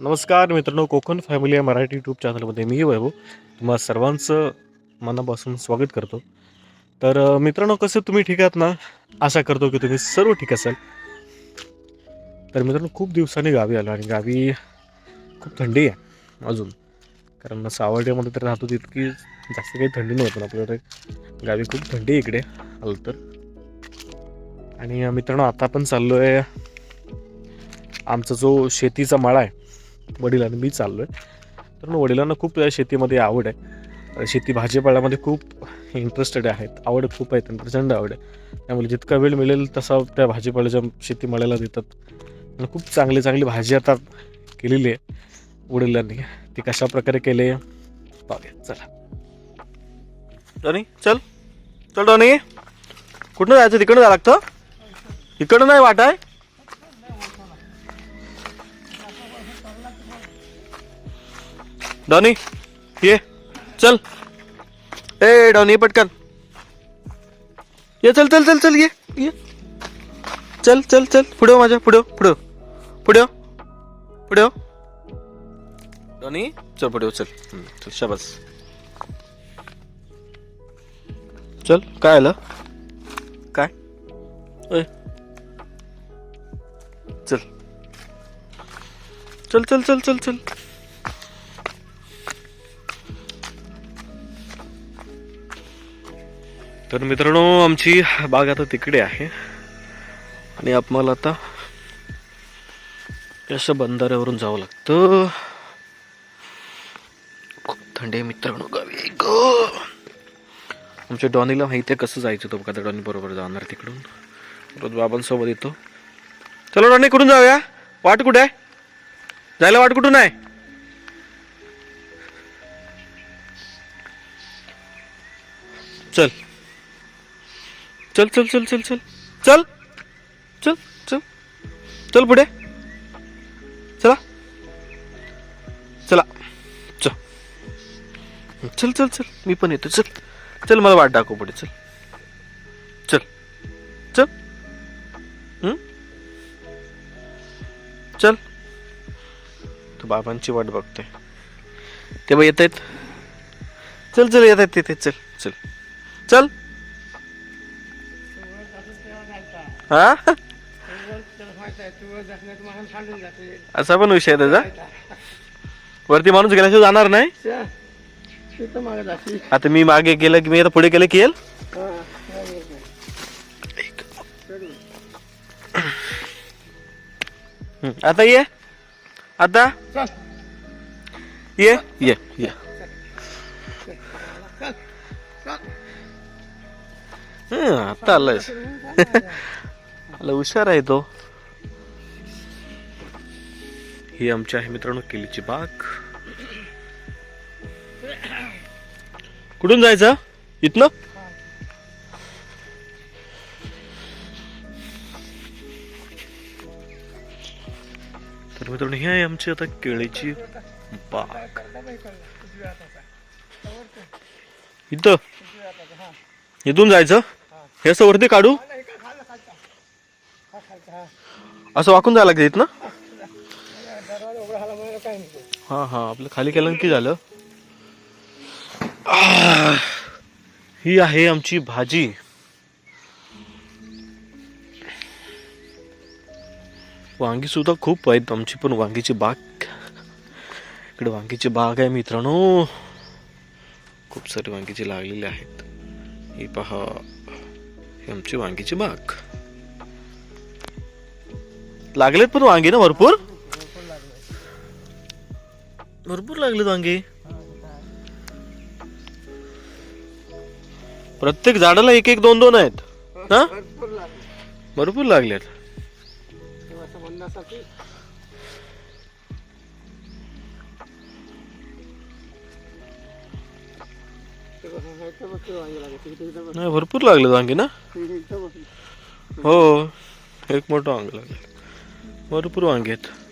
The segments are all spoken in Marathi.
नमस्कार मित्रांनो कोकण फॅमिली या मराठी यूट्यूब चॅनलमध्ये मी वैभव. तुम्हा सर्वांचं मनापासून स्वागत करतो. तर मित्रांनो कसं तुम्ही ठीक आहात ना? आशा करतो की तुम्ही सर्व ठीक असाल. तर मित्रांनो खूप दिवसांनी गावी आलो आणि गावी खूप थंडी आहे अजून. कारण सावर्ड्यामध्ये तर राहतो तितकी जास्त काही थंडी नव्हती ना आपल्याकडे. गावी खूप थंडी आहे इकडे आलं तर. आणि मित्रांनो आता आपण चाललो आहे आमचा जो शेतीचा मळा आहे वडील आणि मी चाललो आहे तर मग वडिलांना खूप शेतीमध्ये आवड आहे. शेती भाजीपाल्यामध्ये खूप इंटरेस्टेड आहेत. आवड खूप आहे त्यांना प्रचंड आवड आहे. त्यामुळे जितका वेळ मिळेल तसा त्या भाजीपाल्याच्या शेती मळ्याला देतात आणि खूप चांगली चांगली भाजी आता केलेली आहे वडिलांनी. ती कशा प्रकारे आहे पाहूया. चला. डॉनी चल. चल डॉनी. कुठनं जायचं? तिकडनं जायला लागतं? इकडं नाही वाट डॉनी ये चल. ए डॉनी पटकन. ये चल चल चल चल ये ये. चल चल चल. पुढे माझ्या पुढे पुढे. पुढे. पुढे. डॉनी चल पुढे चल. चल शाबास. चल काय आलं? काय? चल. चल चल चल चल चल. तर मित्रांनो आमची बाग आता तिकडे आहे. आणि आम्हाला आता अशा बंधाऱ्यावरून जावं लागतं. खूप थंडी मित्रांनो गावी. ग! आमच्या डॉनीला माहिती आहे कसं जायचं तो बघा डॉनी बरोबर जाणार तिकडून. रोज बाबांसोबत येतो. चलो डॉनी कुठून जाऊया? वाट कुठे आहे? जायला वाट कुठून आहे? चल. चल चल चल चल चल. चल. चल चल. चल पुढे. चला. चला. चल. चल चल चल. मी पण येतो. चल. चल मला वाट दाखव पुढे. चल. चल. चल. चल. तू बाबांची वाट बघते ते बघ येत आहेत चल चल येत आहेत तिथे. चल चल. चल. हा? असा पण विषय त्याचा. वरती माणूस गेल्याशिवाय जाणार नाही? आता मी मागे गेलं की मी आता पुढे गेलं की येईल? आता ये. आता? ये. ये ये. आता आलाय आला हुशार आहे तो. ही आमची आहे मित्रांनो केलीची बाग. कुठून जायचं? इथनं? तर मित्रांनो ही आहे आमची आता केळीची बाग. इथं? इथून जायचं? हे असं वरती काढू? असं वाकून जायला लागतं ना हा हा आपलं खाली केलं की झालं? ही आहे आमची भाजी. वांगी सुद्धा खूप आहेत आमची पण वांगीची बाग. इकडे वांगीची बाग आहे मित्रांनो. खूप सारी वांगीची लागलेली आहेत. ही पहा ही आमची वांगीची बाग. लागलेत पण वांगी ना भरपूर? भरपूर लागलेत वांगे. प्रत्येक झाडाला एक एक दोन दोन आहेत. हा? भरपूर लागलेत. नाही भरपूर लागले वांगे ना? हो एक मोठं वांग लागलं. Bora pro Angueta.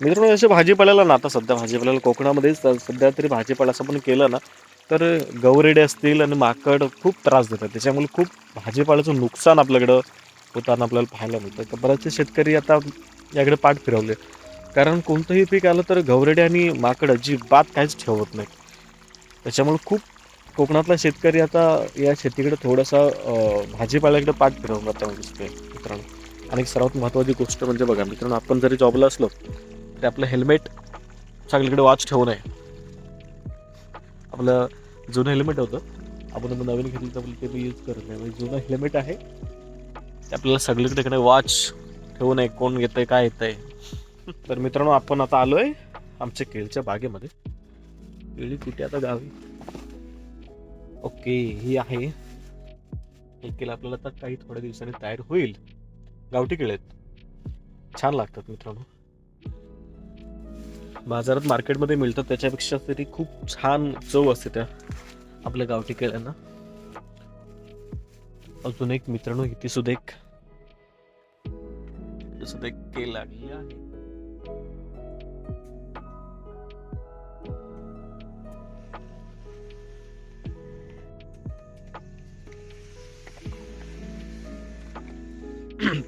मित्रांनो असे भाजीपाल्याला ना आता सध्या भाजीपाल्याला कोकणामध्येच सध्या तरी भाजीपाला असं पण केलं ना तर गवरेडे असतील आणि माकड खूप त्रास देतात. त्याच्यामुळे खूप भाजीपाल्याचं नुकसान आपल्याकडं होताना आपल्याला पाहायला मिळतं. तर बरेचसे शेतकरी आता याकडे पाठ फिरवले. कारण कोणतंही पीक आलं तर गवरेडे आणि माकड अजिबात काहीच ठेवत नाही त्याच्यामुळे खूप कोकणातला शेतकरी आता या शेतीकडे थोडासा भाजीपाल्याकडे पाठ फिरवून आता दिसते मित्रांनो आणि एक सर्वात महत्त्वाची गोष्ट म्हणजे बघा मित्रांनो आपण जरी जॉबला असलो तरी आपलं हेल्मेट सगळीकडे वॉच ठेवू नये. आपलं जुनं हेल्मेट होतं. आपण नवीन घेतलं तर ते मी यूज करत नाही. म्हणजे जुनं हेल्मेट आहे. ते आपल्याला सगळीकडे कडे वॉच ठेवू नये. कोण येतंय काय येतंय तर मित्रांनो आपण आता आलो आहे आमच्या केळच्या बागेमध्ये. केळी कुठे आता गावी? ओके ही आहे. हे केलं आपल्याला आता काही थोड्या दिवसांनी तयार होईल. गावठी केळे आहेत. छान लागतात मित्रांनो. बाजारात मार्केटमध्ये मिळतात त्याच्यापेक्षा तरी खूप छान चव असते त्या आपल्या गावठी केळ्यांना. अजून एक मित्रांनो किती सुद्धा एक सुद्धा एक केळ लागली आहे.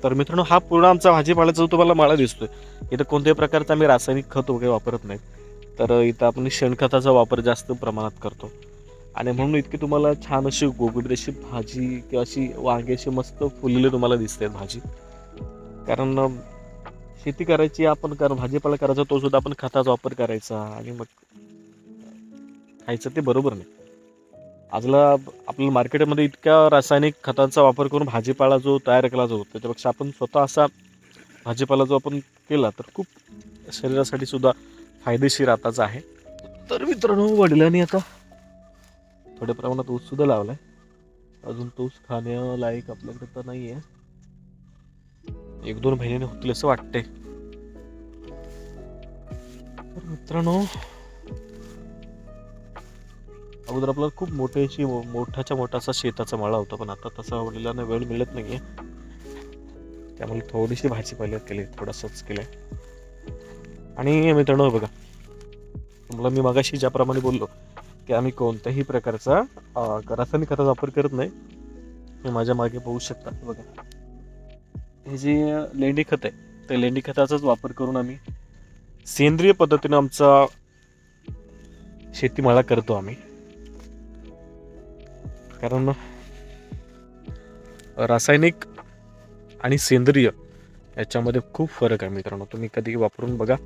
तर मित्रांनो हा पूर्ण आमचा भाजीपाल्याचा जो तुम्हाला माळा दिसतोय इथं कोणत्याही प्रकारचा आम्ही रासायनिक खत वगैरे वापरत नाही तर इथं आपण शेणखताचा वापर जास्त प्रमाणात करतो. आणि म्हणून इतकी तुम्हाला छान अशी गोगडी अशी भाजी किंवा अशी वांगे अशी मस्त फुललेली तुम्हाला दिसते भाजी. कारण शेती करायची आपण कारण भाजीपाला करायचा तो सुद्धा आपण खताचा वापर करायचा आणि मग खायचं ते बरोबर नाही. आजला आपल्या मार्केटमध्ये इतक्या रासायनिक खतांचा वापर करून भाजीपाला जो तयार केला जातो त्याच्यापेक्षा आपण स्वतः असा भाजीपाला जो आपण केला तर खूप शरीरासाठी सुद्धा फायदेशीर आताच आहे. तर मित्रांनो वडिलांनी आता थोड्या प्रमाणात ऊस सुद्धा लावलाय. अजून तो ऊस खाण्यालायक आपल्याकडे तर नाही आहे एक दोन महिन्याने होतील असं वाटतंय. तर मित्रांनो अगोदर आपल्याला खूप मोठ्याशी मोठाच्या मोठा असा शेताचा मळा होता पण आता तसा वडिलांना वेळ मिळत नाहीये. त्यामुळे थोडीशी भाजीपाला केली थोडासाच केलं आणि मित्रांनो बघा. तुम्हाला मी मगाशी ज्याप्रमाणे बोललो की आम्ही कोणत्याही प्रकारचा रासायनिक खताचा वापर करत नाही. हे माझ्या मागे पाहू शकता बघा. हे जे लेंडी खत आहे त्या लेंडी खताचाच वापर करून आम्ही सेंद्रिय पद्धतीने आमचा शेतीमाळा करतो आम्ही. कारण रासायनिक आणि सेंद्रिय याच्यामध्ये खूप फरक आहे मित्रांनो. तुम्ही कधी वापरून बघा.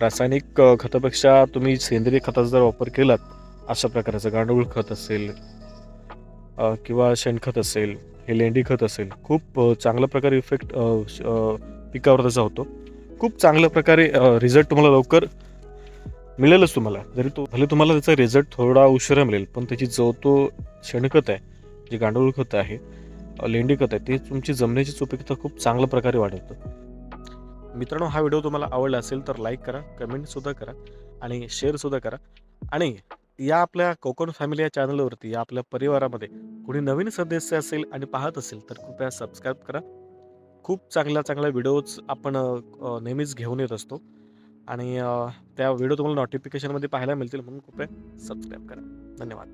रासायनिक खतापेक्षा तुम्ही सेंद्रिय खताचा जर वापर केलात अशा प्रकारचं गांडूळ खत असेल किंवा शेणखत असेल हे लेंडी खत असेल खूप चांगल्या प्रकारे इफेक्ट पिकावर त्याचा होतो. खूप चांगल्या प्रकारे रिझल्ट तुम्हाला लवकर मिळेलच तुम्हाला. जरी तो भले तुम्हाला त्याचा रिझल्ट थोडा उशिरा मिळेल पण त्याची जो तो शेणखत आहे जे गांडूळ खत आहे लेंडी खत आहे ते तुमची जमिनीची सुपीकता खूप चांगल्या प्रकारे वाढवतं. मित्रांनो हा व्हिडिओ तुम्हाला आवडला असेल तर लाईक करा कमेंटसुद्धा करा आणि शेअरसुद्धा करा. आणि या आपल्या कोकण फॅमिली या चॅनलवरती या आपल्या परिवारामध्ये कोणी नवीन सदस्य असेल आणि पाहत असेल तर कृपया सबस्क्राईब करा. खूप चांगल्या चांगल्या व्हिडिओज आपण नेहमीच घेऊन येत असतो. आणि त्या व्हिडिओ तुम्हाला नोटिफिकेशनमध्ये पाहायला मिळतील म्हणून कृपया सबस्क्राईब करा. धन्यवाद.